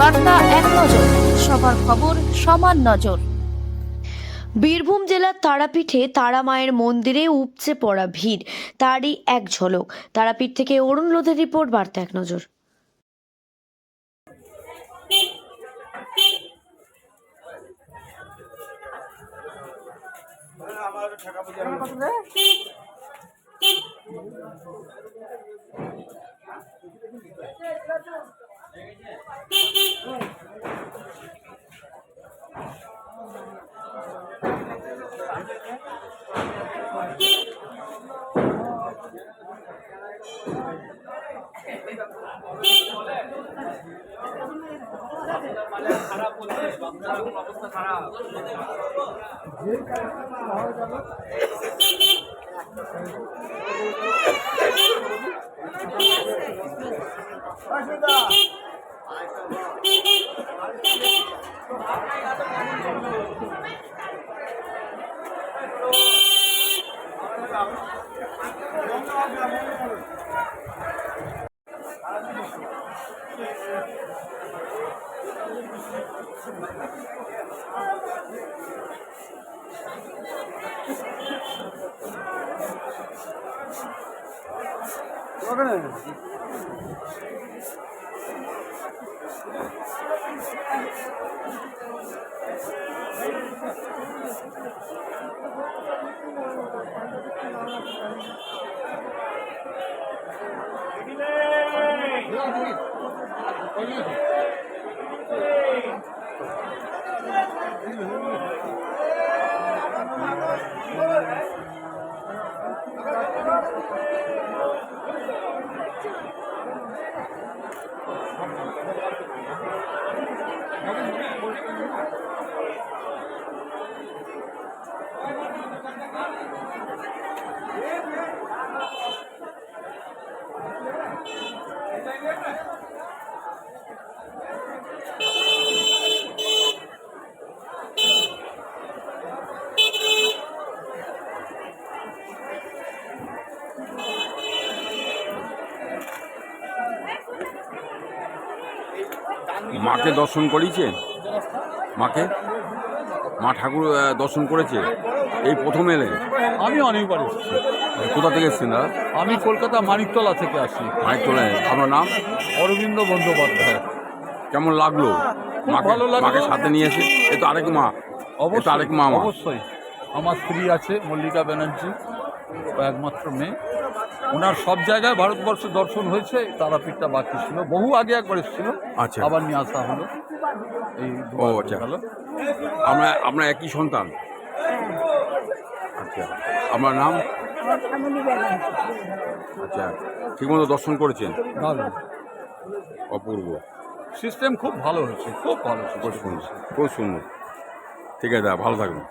বার্তা এক নজর, সবার খবর সমান নজর। বীরভূম জেলার তারাপীঠে তারা মায়ের মন্দিরে উপচে পড়া ভিড়, তারই এক ঝলক। তারাপীঠ থেকে অরুণ লোধের রিপোর্ট, বার্তা এক নজর। অসুবিধা ওখানে মাকে দর্শন করিয়েছেন মাকে? মা ঠাকুর দর্শন করেছে? এই প্রথম এলেন আমি অনেকবার এসেছি। কোথা থেকে এসেছেন দাদা? আমি কলকাতা মানিকতলা থেকে আসি। মাইক তোলে আপনার নাম? অরবিন্দ বন্দ্যোপাধ্যায়। কেমন লাগল? ভালো। মাকে সাথে নিয়ে এসে? এ তো আরেক মা। তো আরেক মা। অবশ্যই। আমার স্ত্রী আছে মল্লিকা ব্যানার্জি। একমাত্র মেয়ে। ওনার সব জায়গায় ভারতবর্ষে দর্শন হয়েছে তারাপীঠটা বাকি ছিল। বহু আগে একবার এসেছিল আচ্ছা। আবার নিয়ে আসা হলো। এই ও আচ্ছা। আমরা আমরা একই সন্তান? আচ্ছা। আপনার নাম? আচ্ছা। ঠিকমতো দর্শন করেছেন? ভালো। অপূর্ব। সিস্টেম খুব ভালো হয়েছে খুব ভালো খুব সুন্দর। খুব সুন্দর। ঠিক আছে ভালো থাকবেন